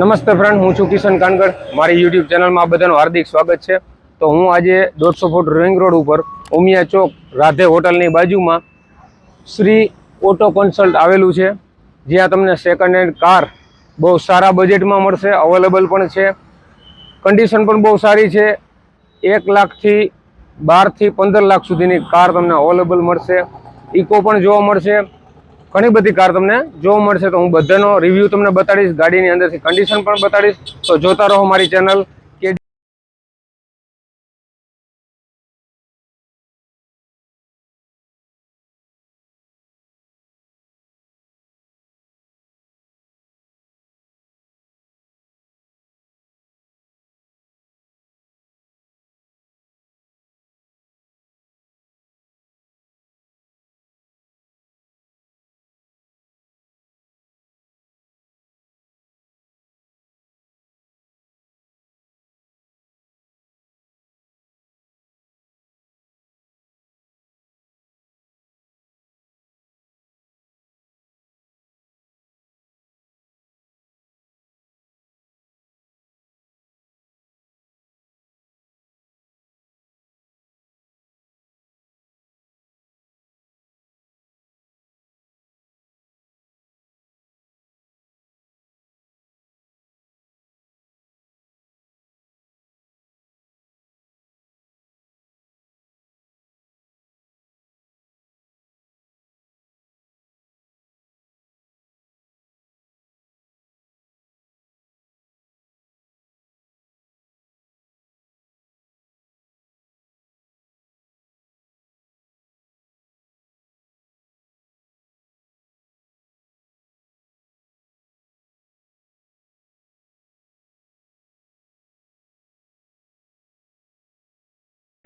નમસ્તે ફ્રેન્ડ હું છું કિશન કાનગડ. મારી યુટ્યુબ ચેનલમાં બધાનું હાર્દિક સ્વાગત છે. તો હું આજે દોઢસો ફૂટ રિંગ રોડ ઉપર ઉમિયા ચોક રાધે હોટલની બાજુમાં શ્રી ઓટો કન્સલ્ટ આવેલું છે. જ્યાં તમને સેકન્ડ હેન્ડ કાર બહુ સારા બજેટમાં મળશે અવેલેબલ પણ છે. કન્ડિશન પણ બહુ સારી છે. એક લાખથી બારથી પંદર લાખ સુધીની કાર તમને અવેલેબલ મળશે. ઇકો પણ જોવા મળશે. ઘણી બધી કાર તમને જોવા મળશે. તો હું બધાનો રિવ્યૂ તમને બતાડીશ, ગાડીની અંદરથી કન્ડિશન પણ બતાડીશ. તો જોતા રહો મારી ચેનલ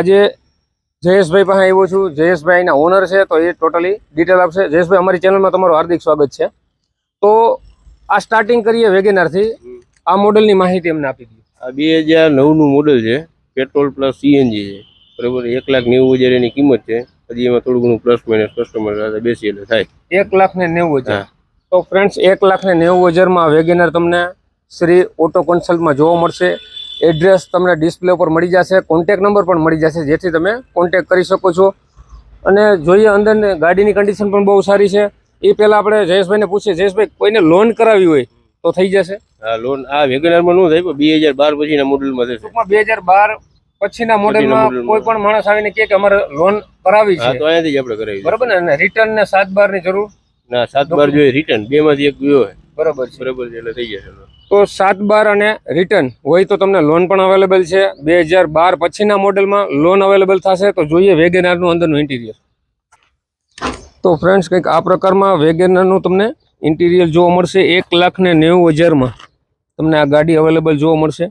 આજે જયેશભાઈ પાસે આવ્યો છું. જયેશભાઈ એના ઓનર છે તો એ ટોટલી ડિટેલ આપશે. જયેશભાઈ અમારી ચેનલમાં તમારું હાર્દિક સ્વાગત છે. તો આ સ્ટાર્ટિંગ કરીએ વેગેનારથી આ મોડલની માહિતી અમને આપી દીધી આ બે હજાર નવનું મોડલ છે. પેટ્રોલ પ્લસ સીએનજી છે. બરાબર? એક લાખ નેવું હજાર એની કિંમત છે. હજી એમાં થોડું ઘણું પ્લસ માઇનસ કસ્ટમર સાથે બેસી એટલે થાય. એક લાખ ને નેવું હજાર. તો ફ્રેન્ડ્સ એક લાખ ને નેવું હજારમાં વેગેનર તમને શ્રી ઓટો કન્સલ્ટમાં જોવા મળશે. એડ્રેસ તમને ડિસ્પ્લે ઉપર મળી જશે કોન્ટેક નંબર પણ મળી જશે જેથી તમે કોન્ટેક કરી શકો છો. અને જોઈએ અંદર ને ગાડીની કન્ડિશન પણ બહુ સારી છે. એ પહેલાં આપણે જયેશભાઈને પૂછીએ જયેશભાઈ કોઈને લોન કરાવી હોય તો થઈ જશે? આ લોન આ વેગનારમાં નું થાય બે હજાર બાર પછીના મોડલમાં થશે ટૂંકમાં બે હજાર બાર પછીના મોડેલમાં. કોઈ પણ માણસ આવીને કે અમારે લોન કરાવી છે. તો અહીંયાથી જ આપણે કરાવી બરાબર ને? રિટર્ન ને સાત બારની જરૂર. ના સાત બાર જોઈએ રિટર્ન બે માંથી એક ગયો હોય. બરાબર છે. બરોબર છે એટલે થઈ જશે તો સાત બાર અને રિટર્ન હોય તો તમને લોન પણ અવેલેબલ છે. બે હજાર બાર પછીના મોડેલમાં લોન અવેલેબલ થશે તો જોઈએ વેગેનારનું અંદરનું ઇન્ટિરિયર તો ફ્રેન્ડ્સ કંઈક આ પ્રકારમાં વેગેનારનું તમને ઇન્ટિરિયર જોવા મળશે એક લાખ ને નેવું હજારમાં. તમને આ ગાડી અવેલેબલ જોવા મળશે.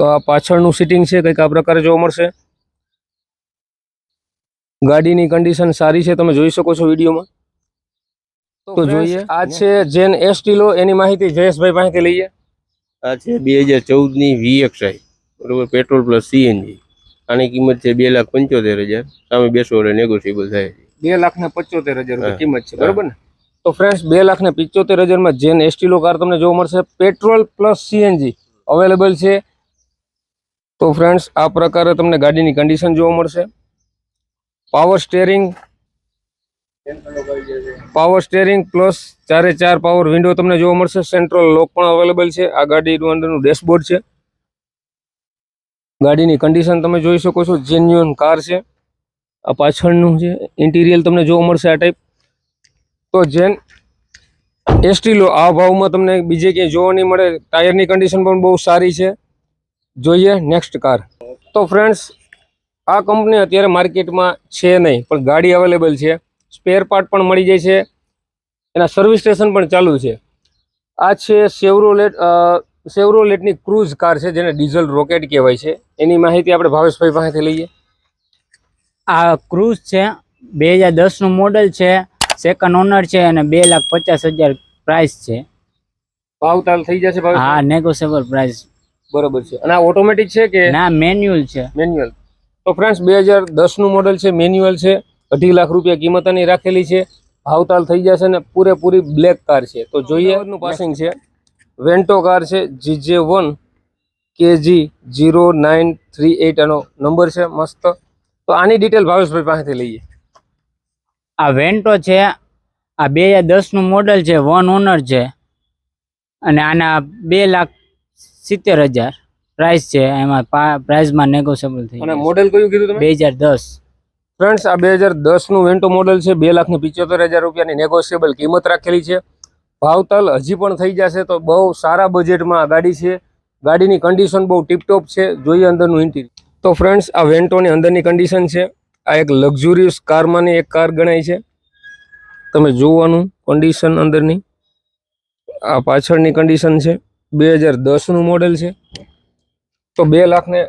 તો આ પાછળનું સિટિંગ છે કંઈક આ પ્રકારે જોવા મળશે. ગાડીની કન્ડિશન સારી છે તમે જોઈ શકો છો વિડીયોમાં. તો જોઈએ. આ છે જેન એસ્ટીલો એની માહિતી જયેશભાઈ પાસેથી લઈએ. આ છે બે હજાર ચૌદની વીએક્સઆઈ બરોબર? Petrol plus CNG. આની કિંમત છે બે લાખ પંચોતેર હજાર. સામે બેસો એટલે નેગોશિયેબલ થાય છે. બે લાખ ને પંચોતેર હજાર રૂપિયા કિંમત છે બરોબર ને? તો ફ્રેન્ડ્સ બે લાખ ને પિચોતેર હજારમાં જેન એસ્ટીલો કાર તમને જોવા મળશે. પેટ્રોલ પ્લસ સીએનજી અવેલેબલ છે. તો ફ્રેન્ડ્સ આ પ્રકારે તમને ગાડીની કન્ડિશન જોવા મળશે. Power steering power steering plus ચારે ચાર પાવર વિન્ડો તમને જોવા મળશે. સેન્ટ્રલ લોક પણ અવેલેબલ છે. આ ગાડીનું અંદરનું ડેશબોર્ડ છે. ગાડીની કન્ડિશન તમે જોઈ શકો છો. જેન્યુઅન કાર છે. આ પાછળનું છે ઇન્ટિરિયર તમને જોવા મળશે આ ટાઈપ તો જેન એસ્ટીલો આ ભાવમાં તમને બીજે ક્યાંય જોવા નહીં મળે. ટાયરની કન્ડિશન પણ બહુ સારી છે. જોઈએ નેક્સ્ટ કાર તો ફ્રેન્ડ્સ આ કંપની અત્યારે માર્કેટમાં છે નહીં પણ ગાડી અવેલેબલ છે. સ્પેર પાર્ટ પણ મળી જાય છે. એના સર્વિસ સ્ટેશન પણ ચાલુ છે. આ છે સેવરોલેટ સેવરોલેટની ક્રૂઝ કાર છે જેને ડીઝલ રોકેટ કહેવાય છે. એની માહિતી આપણે ભાવેશભાઈ પાસેથી લઈએ. આ ક્રૂઝ છે બે હજાર દસનું મોડલ છે સેકન્ડ ઓનર છે અને બે લાખ પચાસ હજાર પ્રાઇસ છે. ભાવતાલ થઈ જશે હા નેગોશિયેબલ પ્રાઇસ બરોબર છે. અને આ ઓટોમેટિક છે કે ના મેન્યુઅલ છે. મેન્યુઅલ તો ફ્રેન્ડ્સ બે હજાર દસનું મોડલ છે મેન્યુઅલ છે અઢી લાખ રૂપિયા કિંમત આની રાખેલી છે ભાવતાલ થઈ જશે ને પૂરેપૂરી બ્લેક કાર છે. તો જોઈએ નું પાસિંગ છે. વેન્ટો કાર છે GJ one KG zero nine three eight એનો નંબર છે મસ્ત. તો આની ડિટેલ ભાવેશભાઈ પાસેથી લઈએ. આ વેન્ટો છે આ બે હજાર દસનું મોડલ છે વન ઓનર છે અને આના બે લાખ સિત્તેર હજાર. પ્રાઇસ છે એમાં પ્રાઇસમાં નેગોશિયેબલ થઈ અને મોડેલ કયું કીધું તમે? બે હજાર દસ. ફ્રેન્ડ્સ આ બે હજાર દસનું વેન્ટો મોડેલ છે બે લાખ ને પિચોતેર હજાર રૂપિયાની નેગોશિયેબલ કિંમત રાખેલી છે. ભાવતાલ હજી પણ થઈ જશે તો બહુ સારા બજેટમાં આ ગાડી છે. ગાડીની કન્ડિશન બહુ ટીપટોપ છે જોઈએ અંદરનું ઇન્ટિરિયર તો ફ્રેન્ડ્સ આ વેન્ટોની અંદરની કન્ડિશન છે. આ એક લક્ઝુરિયસ કારમાંની એક કાર ગણાય છે. તમે જોવાનું કન્ડિશન અંદરની. આ પાછળની કન્ડિશન છે. બે હજાર દસનું મોડેલ છે. તો બે લાખને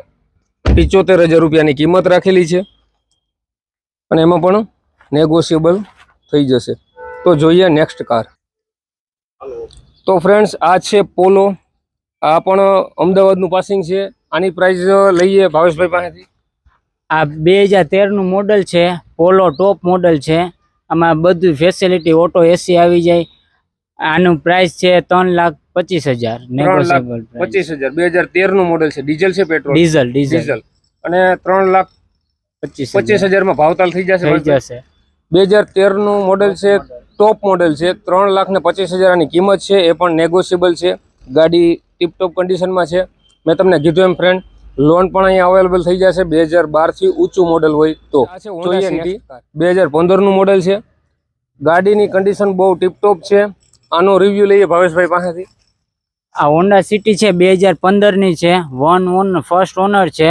પિચોતેર હજાર રૂપિયાની કિંમત રાખેલી છે. અને એમાં પણ નેગોશિયેબલ થઈ જશે. તો જોઈએ નેક્સ્ટ કાર તો ફ્રેન્ડ્સ આ છે પોલો આ પણ અમદાવાદનું પાસિંગ છે. આની પ્રાઇસ લઈએ ભાવેશભાઈ પાસેથી. આ બે હજાર તેરનું મોડલ છે. પોલો ટોપ મોડલ છે. આમાં બધું ફેસિલિટી ઓટો એસી આવી જાય. આનું પ્રાઇસ છે ત્રણ લાખ પચીસ હજાર નેગોશિયેબલ પચીસ હજાર. બે હજાર તેરનું મોડેલ છે. ડીઝલ છે પેટ્રોલ ડીઝલ ડીઝલ ડીઝલ અને ત્રણ લાખ પચીસ પચીસ હજારમાં ભાવતાલ થઈ જશે? થઈ જશે. બે હજાર તેરનું મોડેલ છે ટોપ મોડેલ છે. ત્રણ લાખ ને પચીસ હજારની કિંમત છે. એ પણ નેગોશિયેબલ છે. ગાડી ટીપટોપ કન્ડિશનમાં છે. મેં તમને કીધું એમ ફ્રેન્ડ લોન પણ અહીંયા અવેલેબલ થઈ જશે. બે હજાર બારથી ઊંચું મોડેલ હોય તો. બે હજાર પંદરનું મોડેલ છે. ગાડીની કન્ડિશન બહુ ટીપટોપ છે. આનો રિવ્યુ લઈએ ભાવેશભાઈ પાસેથી. આ હોન્ડા સિટી છે બે હજાર પંદરની છે. વન ઓન ફર્સ્ટ ઓનર છે.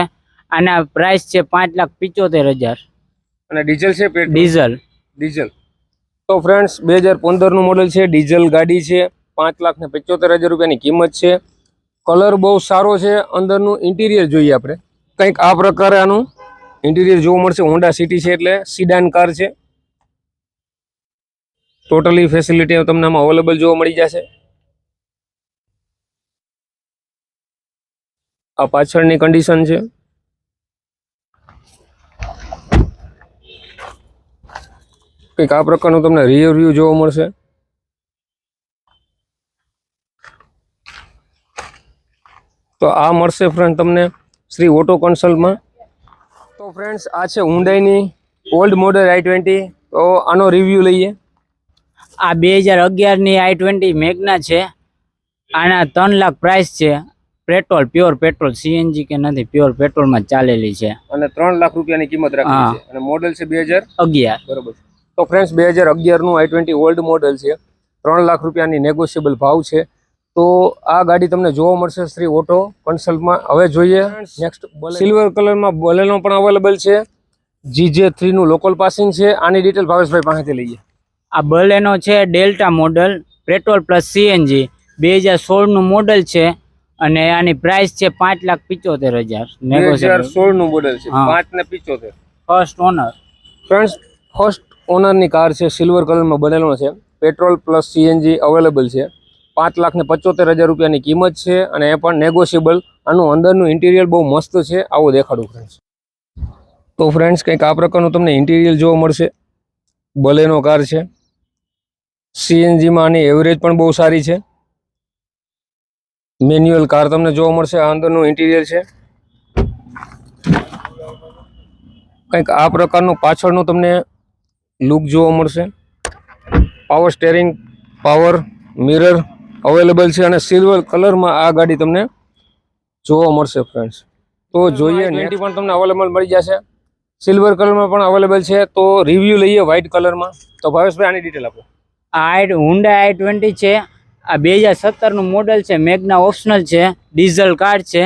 આના પ્રાઇસ છે પાંચ લાખ પિચોતેર હજાર. અને ડીઝલ છે ડીઝલ. ડીઝલ. તો ફ્રેન્ડ્સ બે હજાર પંદરનું મોડેલ છે ડીઝલ ગાડી છે પાંચ લાખ ને પંચોતેર હજાર રૂપિયાની કિંમત છે. કલર બહુ સારો છે અંદરનું ઇન્ટિરિયર જોઈએ આપણે. કંઈક આ પ્રકારે આનું ઇન્ટિરિયર જોવા મળશે. હોન્ડા સિટી છે એટલે સિડાન કાર છે. ટોટલી ફેસિલિટી તમને આમાં અવેલેબલ જોવા મળી જશે. આ પાછળની કન્ડિશન છે. કંઈક આ પ્રકારનું તમને રિયર વ્યૂ જોવા મળશે. તો આ મળશે ફ્રેન્ડ તમને શ્રી ઓટો કન્સલ્ટમાં તો ફ્રેન્ડ્સ આ છે ઊંડાઈની ઓલ્ડ મોડેલ આઈ ટ્વેન્ટી તો આનો રિવ્યૂ લઈએ. આ બે હજાર અગિયારની આઈ ટ્વેન્ટી મેગના છે. આના ત્રણ લાખ પ્રાઇસ છે. પેટ્રોલ પ્યોર પેટ્રોલ સીએનજી કે નથી પ્યોર પેટ્રોલમાં ચાલેલી છે. અને ત્રણ લાખ રૂપિયાની કિંમત રાખી છે. અને મોડેલ છે બે હજાર? અગિયાર. બરોબર તો ફ્રેન્ડ્સ બે હજાર અગિયારનું આઈ ટ્વેન્ટી ઓલ્ડ મોડલ છે. ત્રણ લાખ રૂપિયાની નેગોશિયેબલ ભાવ છે. તો આ ગાડી તમને જોવા મળશે શ્રી ઓટો કન્સલ્ટમાં હવે જોઈએ નેક્સ્ટ સિલ્વર કલરમાં બલેનો પણ અવેલેબલ છે. જીજે થ્રીનું લોકલ પાસિંગ છે. આની ડિટેલ ભાવેશભાઈ પાસેથી લઈએ. આ બલેનો છે Delta model petrol plus CNG બે હજાર સોળનું મોડલ છે. અને આની પ્રાઇસ છે પાંચ લાખ પિચોતેર હજાર સોળનું મોડેલ છે. પાંચ ને પિચોતેર. ફર્સ્ટ ઓનર ફ્રેન્ડ્સ ફર્સ્ટ ઓનરની કાર છે સિલ્વર કલરમાં બનેલો છે. પેટ્રોલ પ્લસ સીએનજી અવેલેબલ છે. પાંચ લાખ ને પચોતેર હજાર રૂપિયાની કિંમત છે અને એ પણ નેગોશિયેબલ આનું અંદરનું ઇન્ટિરિયર બહુ મસ્ત છે. આવું દેખાડું ફ્રેન્ડ્સ તો ફ્રેન્ડ્સ કંઈક આ પ્રકારનું તમને ઇન્ટિરિયર જોવા મળશે. બલેનો કાર છે. સીએનજીમાં આની એવરેજ પણ બહુ સારી છે. મેન્યુઅલ કાર તમને જોવા મળશે. આ અંદરનું ઇન્ટિરિયર છે. કંઈક આ પ્રકારનું પાછળનું તમને લુક જોવા મળશે. Power steering power mirror available છે અને સિલ્વર કલરમાં આ ગાડી તમને જોવા મળશે ફ્રેન્ડ્સ તો જોઈએ નાઇન્ટી પણ તમને અવેલેબલ મળી જશે. સિલ્વર કલરમાં પણ અવેલેબલ છે. તો રિવ્યુ લઈએ વ્હાઇટ કલરમાં તો ભાવેશભાઈ આની ડિટેલ આપો. આ આઈ હુન્ડા આઈ ટ્વેન્ટી છે. આ બે હજાર સત્તરનું મોડલ છે મેગના ઓપ્શનલ છે ડીઝલ કાર છે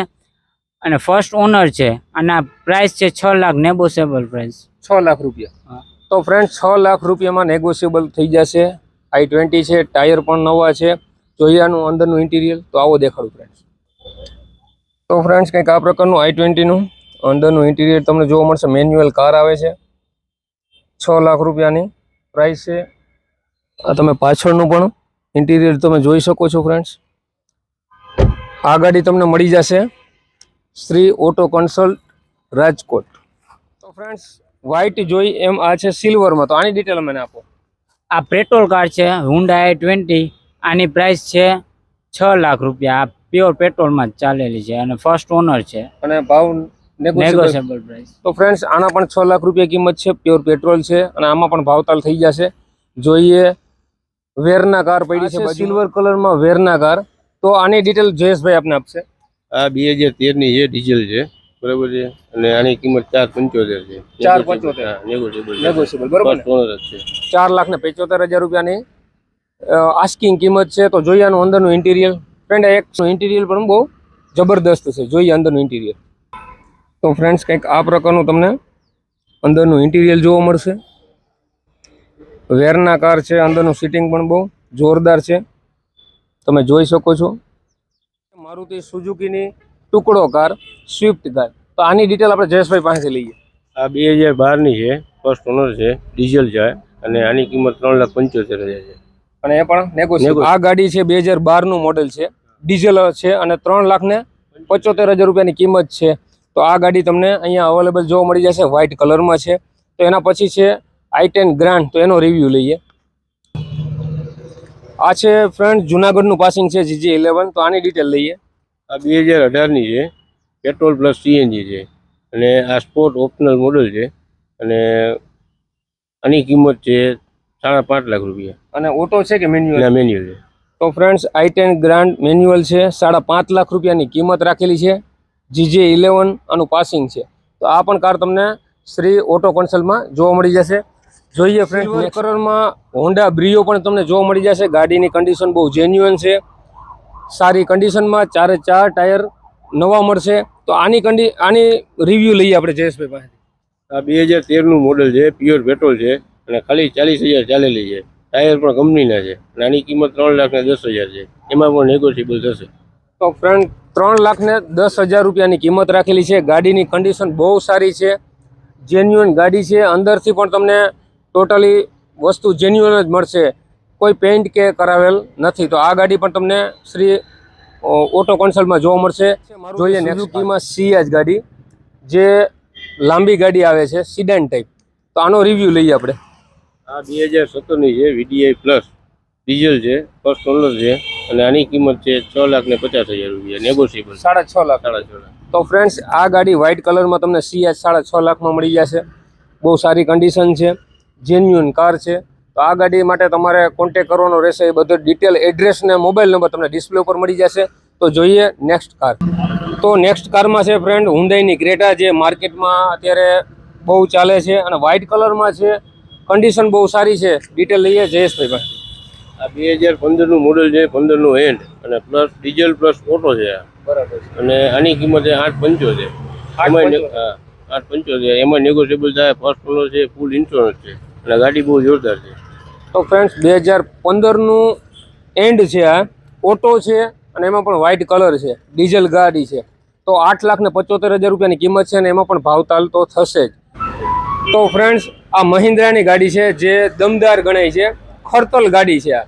અને ફર્સ્ટ ઓનર છે. આના પ્રાઇસ છે છ લાખ નેગોશિયેબલ પ્રાઇસ છ લાખ રૂપિયા. તો ફ્રેન્ડ છ લાખ રૂપિયામાં નેગોશિયેબલ થઈ જશે. આઈ ટ્વેન્ટી છે ટાયર પણ નવા છે. જોઈએ અંદરનું ઇન્ટિરિયર તો આવો દેખાડું ફ્રેન્ડ્સ તો ફ્રેન્ડ્સ કંઈક આ પ્રકારનું આઈ ટ્વેન્ટીનું અંદરનું ઇન્ટિરિયર તમને જોવા મળશે. મેન્યુઅલ કાર આવે છે. છ લાખ રૂપિયાની પ્રાઇસ છે. આ તમે પાછળનું પણ ઇન્ટિરિયર તમે જોઈ શકો છો ફ્રેન્ડ્સ આ ગાડી તમને મળી જશે શ્રી ઓટો કન્સલ્ટ રાજકોટ. તો ફ્રેન્ડ્સ વ્હાઇટ જોઈ એમ આ છે સિલ્વરમાં તો આની ડિટેલ મને આપો. આ પેટ્રોલ કાર છે હુન્ડા આઈ ટ્વેન્ટી આની પ્રાઇસ છે છ લાખ રૂપિયા. આ પ્યોર પેટ્રોલમાં જ ચાલેલી છે અને ફર્સ્ટ ઓનર છે. અને ભાવ નેગોશિયેબલ પ્રાઇસ તો ફ્રેન્ડ્સ આના પણ છ લાખ રૂપિયા કિંમત છે પ્યોર પેટ્રોલ છે અને આમાં પણ ભાવતાલ થઈ જશે. જોઈએ વેરના કાર પડી છે સિલ્વર કલરમાં વેરના કાર તો આની ડિટેલ જયેશભાઈ આપને આપશે. આ બે હજાર તેરની છે ડીઝલ છે બરાબર છે? અને આની કિંમત ચાર પંચોતેર છે. ચાર પંચોતેર. નેગોશિયેબલ બરોબર છે. ચાર લાખ ને પંચોતેર હજાર રૂપિયાની આસ્કિંગ કિંમત છે. તો જોઈએ આનું અંદરનું ઇન્ટિરિયર ફ્રેન્ડ એક ઇન્ટિરિયર પણ બહુ જબરદસ્ત છે. જોઈએ અંદરનું ઇન્ટિરિયર તો ફ્રેન્ડ્સ કંઈક આ પ્રકારનું તમને અંદરનું ઇન્ટિરિયર જોવા મળશે. વેરના કાર છે અંદરનું સીટિંગ પણ બહુ જોરદાર છે. તમે જોઈ શકો છો. મારુતિ સુઝુકીની ટુકડો કાર સ્વિફ્ટ કાર. તો આની ડિટેલ આપણે જયેશભાઈ પાસેથી લઈએ. આ બે હજાર બારની છે ફર્સ્ટ ઓનર છે ડીઝલ છે અને આની કિંમત ત્રણ લાખ પંચોતેર હજાર છે. અને એ પણ નેગોશિયેબલ આ ગાડી છે બે હજાર બારનું મોડેલ છે. ડીઝલ છે અને ત્રણ લાખ ને પચોતેર હજાર રૂપિયાની કિંમત છે. તો આ ગાડી તમને અહીંયા અવેલેબલ જોવા મળી જશે વ્હાઇટ કલરમાં છે. તો એના પછી છે આઈ ટેન ગ્રાન્ડ તો એનો રિવ્યૂ લઈએ. આ છે ફ્રેન્ડ જુનાગઢનું પાસિંગ છે જીજી ઇલેવન તો આની ડિટેલ લઈએ. આ બે હજાર અઢારની છે પેટ્રોલ પ્લસ સીએનજી છે. અને આ સ્પોર્ટ ઓપ્શનલ મોડલ છે. અને આની કિંમત છે સાડા પાંચ લાખ રૂપિયા. અને ઓટો છે કે મેન્યુઅલ મેન્યુઅલ છે. તો friends I ten grand manual છે સાડા પાંચ લાખ રૂપિયાની કિંમત રાખેલી છે. જીજે ઇલેવન આનું પાસિંગ છે. તો આ પણ કાર તમને શ્રી ઓટો કન્સલ્ટમાં જોવા મળી જશે. જોઈએ ફ્રેન્ડ કલરમાં હોન્ડા બ્રિયો પણ તમને જોવા મળી જશે. ગાડીની કન્ડિશન બહુ જેન્યુઅન છે. સારી કન્ડિશનમાં ચારે ચાર ટાયર નવા મળશે. તો આની કંડી આની રિવ્યૂ લઈએ આપણે જયેશભાઈ પાસેથી. આ બે હજાર તેરનું મોડલ છે પ્યોર પેટ્રોલ છે અને ખાલી ચાલીસ હજાર ચાલેલી છે. ટાયર પણ કંપનીના છે. અને આની કિંમત ત્રણ લાખ ને દસ હજાર છે. એમાં પણ નેગોશિયેબલ થશે. તો ફ્રેન્ડ ત્રણ લાખ ને દસ હજાર રૂપિયાની કિંમત રાખેલી છે. ગાડીની કન્ડિશન બહુ સારી છે. જેન્યુઅન ગાડી છે. અંદરથી પણ તમને ટોટલી વસ્તુ જેન્યુઅન જ મળશે. કોઈ પેઇન્ટ કે કરાવેલ નથી. તો આ ગાડી પણ તમને શ્રી ઓટો કન્સલ્ટમાં જોવા મળશે. જોઈએ સુઝુકીમાં સીએચ ગાડી જે લાંબી ગાડી આવે છે સિડન ટાઈપ તો આનો રિવ્યૂ લઈએ આપણે. આ બે હજાર સત્તરની છે વીડીઆઈ પ્લસ ડીઝલ છે ફર્સ્ટ ઓનર છે અને આની કિંમત છે છ લાખ ને પચાસ હજાર રૂપિયા. નેગોશિયેબલ સાડા છ લાખ. સાડા છ લાખ. તો ફ્રેન્ડ્સ આ ગાડી વ્હાઇટ કલરમાં તમને સીએચ સાડા છ લાખમાં મળી જશે. બહુ સારી કન્ડિશન છે. જેન્યુઅન કાર છે. તો આ ગાડી માટે તમારે કોન્ટેક કરવાનો રહેશે. એ બધો ડિટેલ એડ્રેસ ને મોબાઈલ નંબર તમને ડિસ્પ્લે ઉપર મળી જશે. તો જોઈએ નેક્સ્ટ કાર તો નેક્સ્ટ કારમાં છે ફ્રેન્ડ હુંદાઈની ક્રેટા જે માર્કેટમાં અત્યારે બહુ ચાલે છે અને વ્હાઇટ કલરમાં છે. કન્ડિશન બહુ સારી છે. ડિટેલ લઈએ. જયેશભાઈ પાસે. આ બે હજાર પંદરનું મોડલ છે પંદરનું એન્ડ અને પ્લસ ડીઝલ પ્લસ ઓટો છે. બરાબર અને આની કિંમત છે આઠ પંચોતેર. આઠ પંચોતેર? એમાં નેગોશિયેબલ થાય ફર્સ્ટ ઓનર છે ફૂલ ઇન્સ્યોરન્સ છે. અને ગાડી બહુ જોરદાર છે. તો ફ્રેન્ડ્સ બે હજાર પંદરનું એન્ડ છે આ. ઓટો છે અને એમાં પણ વ્હાઇટ કલર છે. ડીઝલ ગાડી છે. તો આઠ લાખ ને પચોતેર હજાર રૂપિયાની કિંમત છે અને એમાં પણ ભાવતાલ તો થશે જ. તો ફ્રેન્ડ્સ આ મહિન્દ્રાની ગાડી છે જે દમદાર ગણાય છે. ખડતલ ગાડી છે આ.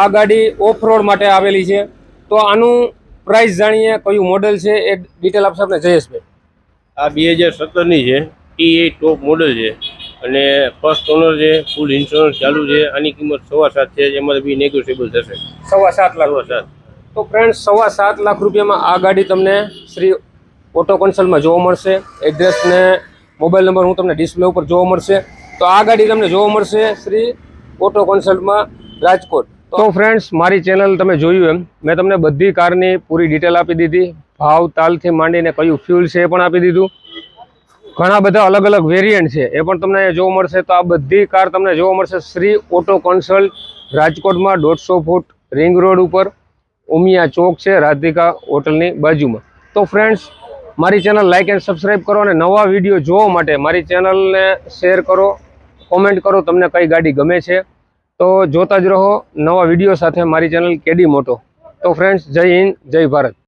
આ ગાડી ઓફ રોડ માટે આવેલી છે. તો આનું પ્રાઇસ જાણીએ કયું મોડલ છે એ ડિટેલ આપશે આપણે જયેશભાઈ. આ બે હજાર સત્તરની છે. ટી એ ટોપ મોડલ છે. અને ફર્સ્ટ ઓનર છે ફૂલ ઇન્સ્યોરન્સ ચાલુ છે આની કિંમત સવા સાત છે એમાં બી નેગોશિયેબલ થશે. સવા સાત લાખ. સવા સાત. તો ફ્રેન્ડ સવા સાત લાખ રૂપિયામાં આ ગાડી તમને શ્રી ઓટો કન્સલ્ટમાં જોવા મળશે. એડ્રેસ ને મોબાઈલ નંબર હું તમને ડિસ્પ્લે ઉપર જોવા મળશે. તો આ ગાડી તમને જોવા મળશે શ્રી ઓટો કન્સલ્ટમાં રાજકોટ. તો ફ્રેન્ડ્સ મારી ચેનલ તમે જોયું એમ. મેં તમને બધી કારની પૂરી ડિટેલ આપી દીધી. ભાવ તાલથી માંડીને કયું ફ્યુલ છે એ પણ આપી દીધું. ઘણા બધા અલગ અલગ વેરિયન્ટ છે. એ પણ તમને જોવા મળશે. તો આ બધી કાર તમને જોવા મળશે શ્રી ઓટો કન્સલ્ટ રાજકોટમાં દોઢસો ફૂટ રિંગ રોડ ઉપર ઉમિયા ચોક છે રાધિકા હોટલની બાજુમાં. તો ફ્રેન્ડ્સ મારી ચેનલ લાઇક એન્ડ સબસ્ક્રાઈબ કરો અને નવા વીડિયો જોવા માટે મારી ચેનલને શેર કરો કોમેન્ટ કરો, તમને કઈ ગાડી ગમે છે. તો જોતા જ રહો નવા વીડિયો સાથે મારી ચેનલ કેડી મોટો. તો ફ્રેન્ડ્સ જય હિન્દ, જય ભારત.